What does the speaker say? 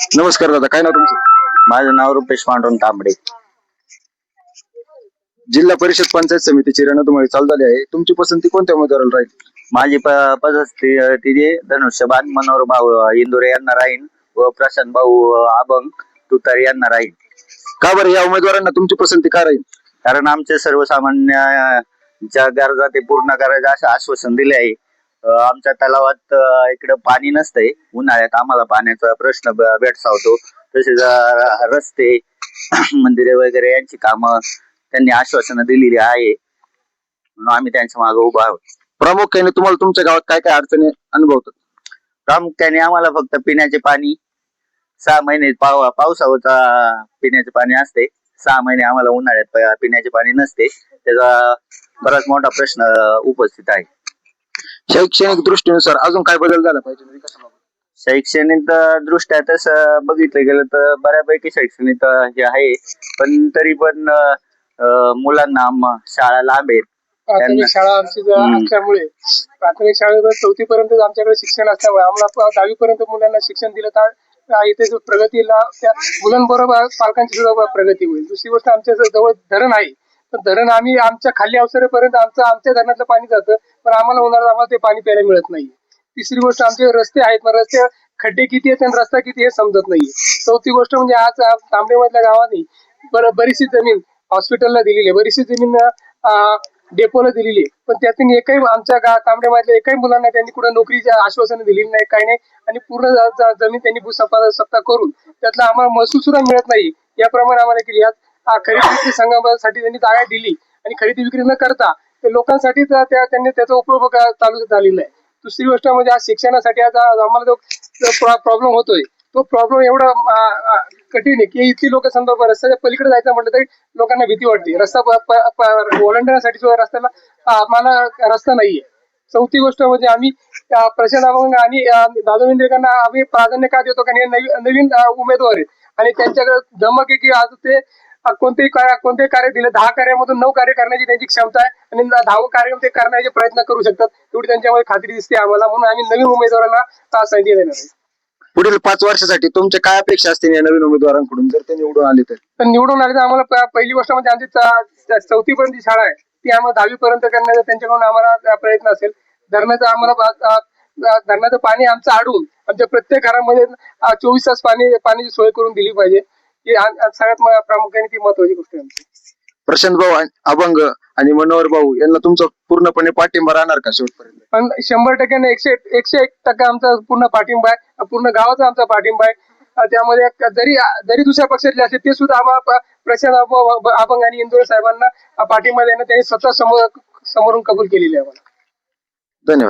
नमस्कार दादा काय नाव तुमचं? माझं नाव रुपेश पांडुरंग तांबडे. जिल्हा परिषद पंचायत समितीची रणधुमाळी चालू झाली आहे. तुमची पसंती कोणत्या उमेदवाराला राहील? माझी प- पसंती तिथे धनुष्यबाण मनोहर भाऊ इंदुरे यांना राहीन व प्रशांत भाऊ अभंग तुतारी यांना राहीन का बरं? या उमेदवारांना तुमची पसंती का राहील? कारण आमचे सर्वसामान्य ज्या गरजा ते पूर्ण करायचं असं आश्वासन दिले आहे. अं, आमच्या तलावात इकडं पाणी नसतंय. उन्हाळ्यात आम्हाला पाण्याचा प्रश्न भेडसावतो. तसेच रस्ते मंदिरे वगैरे यांची कामं त्यांनी आश्वासनं दिलेली आहे. म्हणून आम्ही त्यांच्या मागे उभा आहोत. प्रामुख्याने तुम्हाला तुमच्या गावात काय काय अडचणी अनुभवतात? प्रामुख्याने आम्हाला फक्त पिण्याचे पाणी सहा महिने पाव पावसाचा पिण्याचे पाणी असते. सहा महिने आम्हाला उन्हाळ्यात पिण्याचे पाणी नसते. त्याचा बराच मोठा प्रश्न उपस्थित आहे. शैक्षणिक दृष्टीनुसार अजून काय बदल झाला पाहिजे विकासाबाबत? शैक्षणिक दृष्ट्या तसं बघितलं गेलं तर बऱ्यापैकी शैक्षणिक हे आहे पण तरी पण अं, मुलांना म- शाळा लांब आहेत प्राथमिक त्यांना- शाळा आमची जर हम्म. असल्यामुळे प्राथमिक शाळेवर चौथी पर्यंत आमच्याकडे शिक्षण असल्यामुळे आम्हाला दहावी पर्यंत मुलांना शिक्षण दिलं तर आ, इथे जो प्रगतीला त्या मुलांबरोबर पालकांची सुद्धा प्रगती होईल दुसरी गोष्ट आमच्या जवळ धरण आहे पण धरण आम्ही आमच्या खाली अवसरेपर्यंत आमचं आमच्या धरणातलं पाणी जातं पण आम्हाला होणार आम्हाला ते पाणी प्यायला मिळत नाही तिसरी गोष्ट आमचे रस्ते आहेत पण रस्ते खड्डे किती आहेत आणि रस्ता किती हे समजत नाही चौथी गोष्ट म्हणजे आज आ- तांबेमधल्या गावाने बर बरीचशी जमीन हॉस्पिटलला दिलेली आहे. बरीचशी जमीन डेपोला दिलेली आहे. पण त्यातून एकही आमच्या गा तांबड्यामधल्या एकही मुलांना त्यांनी कुठं नोकरीच्या आश्वासन दिलेली नाही काही नाही. आणि पूर्ण जमीन त्यांनी भूसंपादन सत्ता करून त्यातला आम्हाला महसूल सुद्धा मिळत नाही याप्रमाणे आम्हाला केली आज खरेदी विक्री संघासाठी त्यांनी जागा दिली आणि खरेदी विक्री न करता ते लोकांसाठी त्यांनी त्याचा उपयोग चालू झालेला आहे. दुसरी गोष्ट म्हणजे आज शिक्षणासाठी आज आम्हाला जो प्रॉब्लेम होतोय तो प्रॉब्लेम एवढा कठीण आहे की इथली लोक समजा रस्त्याच्या पलीकडे जायचं म्हटलं तरी लोकांना भीती वाटते. रस्ता ओलांडण्यासाठी सुद्धा रस्त्याला आम्हाला रस्ता नाहीये. चौथी गोष्ट म्हणजे आम्ही प्रशांत अभंग आणि अ, दादू इंद्रेकरांना आम्ही प्राधान्य का देतो कारण हे नवीन नवीन उमेदवार आहेत. आणि त्यांच्याकडे धमक आहे की आज ते कोणतेही कार्य कोणतेही कार्य दिले. दहा कार्यामधून नऊ कार्य करण्याची त्यांची क्षमता आहे आणि दहावं कार्य ते करण्याचे प्रयत्न करू शकतात. तेवढी त्यांच्यामध्ये खात्री दिसते आम्हाला. म्हणून आम्ही नवीन उमेदवारांना अ, संधी देणार आहे. पुढील पाच वर्षासाठी तुमच्या काय अपेक्षा असतील या नवीन उमेदवारांकडून? जर ते निवडून आले तर. निवडून आले तर आम्हाला पहिली गोष्ट म्हणजे आमची चौथी पर्यंत शाळा आहे ती आम्हाला दहावी पर्यंत करण्याचा त्यांच्याकडून आम्हाला प्रयत्न असेल. धरणाचं आम्हाला धरणाचं पाणी आमचं अडवून आमच्या प्रत्येक घरामध्ये चोवीस तास पाणी पाण्याची सोय करून दिली पाहिजे. ही आ- सगळ्यात म- प्रामुख्याने ती महत्वाची गोष्ट आहे आमची. प्रशांत भाऊ आणि अभंग आणि मनोहर भाऊ यांना तुमचा पूर्णपणे पाठिंबा राहणार का शेवटपर्यंत? पण शंभर टक्क्याने एकशे एकशे एक टक्का आमचा पूर्ण पाठिंबा आहे. पूर्ण गावाचा आमचा पाठिंबा आहे. अ, त्यामध्ये जरी जरी दुसऱ्या पक्षातले असले ते सुद्धा आम्हाला प- प्रशांत अभ- अभंग आणि इंदोर साहेबांना पाठिंबा देणं त्यांनी स्वतः समोर समोरून कबूल केलेली आहे आम्हाला. धन्यवाद.